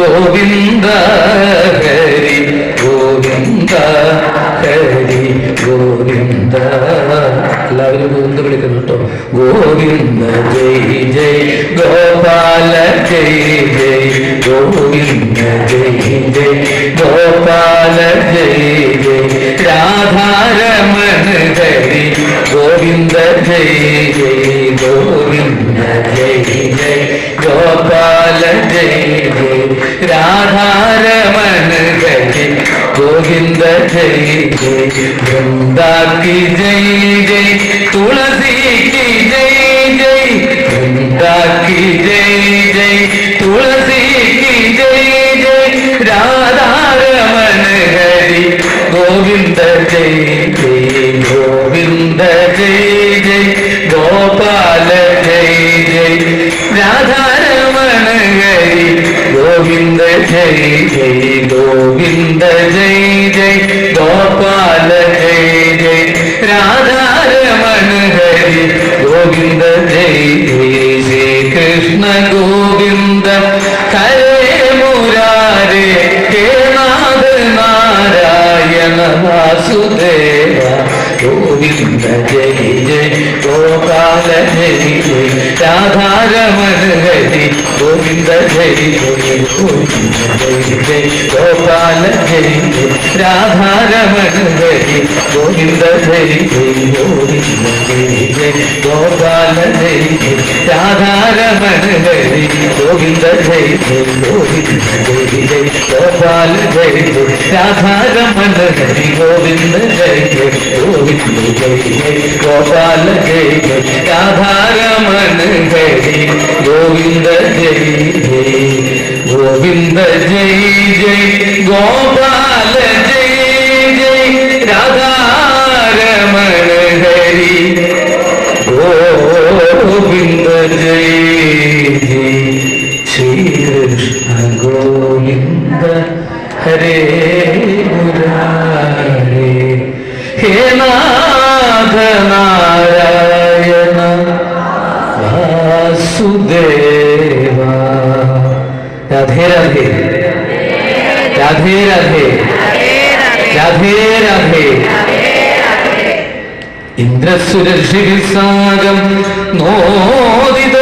ഗോവിന്ദ ഹരി ഗോവിന്ദ ഹരി ഗോവിന്ദ എല്ലാവരും ഗോവിന്ദ വിളിക്കുന്നു കേട്ടോ ഗോവിന്ദ ജയ് ജയ് ഗോപാല ജയ് ജയ് ഗോവിന്ദ ജയ് ജയ് ഗോപാല ജയ് ജയ് രാധാരമണ ഹരി ഗോവിന്ദ ജയ് ജയ് ഗോവിന്ദ ജയ് ജയ് ഗോപാല ജയ് ജയ് ജയ് ജയ് വൃന്ദാക്കി ജയ്. ജയ് തുളസിക്ക് ജയ് ജയ്. വൃന്ദാക്കി ജയ് ജയ്. തുളസിക്ക് ജയ് ജയ്. രാധാരമണ ഹരി ഗോവിന്ദ ജയ് ജയ്. ഗോവിന്ദ ജയ് ജയ്. ഗോപാല ജയ് ജയ്. രാധാരമണ ഹരി ഗോവിന്ദ ജയ് ജയ്. ഗോവിന്ദ ജയ്. వాసుదేవ గోవింద జయ జయ గోపాల జయ జయ. ഗോവിന്ദ ജയ ജയ ഗോവിന്ദ ജയ ജയ ഗോപാല ജയ ജയ രാധാരമണ ജയ ഗോവിന്ദ ജയ ജയ ഗോവിന്ദ ജയ ജയ ഗോപാല ജയ ജയ രാധാരമണ ജയ ഗോവിന്ദ ജയ ജയ ഗോവിന്ദ ജയ ജയ ഗോപാല ജയ ജയ രാധാരമണ ജയ ഗോവിന്ദ ജയ ജയ ഗോവിന്ദ ജയ ജയ ഗോപാല ജയ ജയ രാധാരമണ ജയ ഗോവിന്ദ ജയ ഗോവിന്ദ ജയ ജയ ഗോപാല ജയ ജയ രാധാരമണ ഹരി ഗോവിന്ദ ജയ ജയ ശ്രീകൃഷ്ണ ഗോവിന്ദ ഹരേ മുരാരേ ഹേ നാഥ നാരായണ വാസുദേവ राधे राधे। राधे राधे। राधे राधे। इन्द्रसुरशिरिसागं नोदित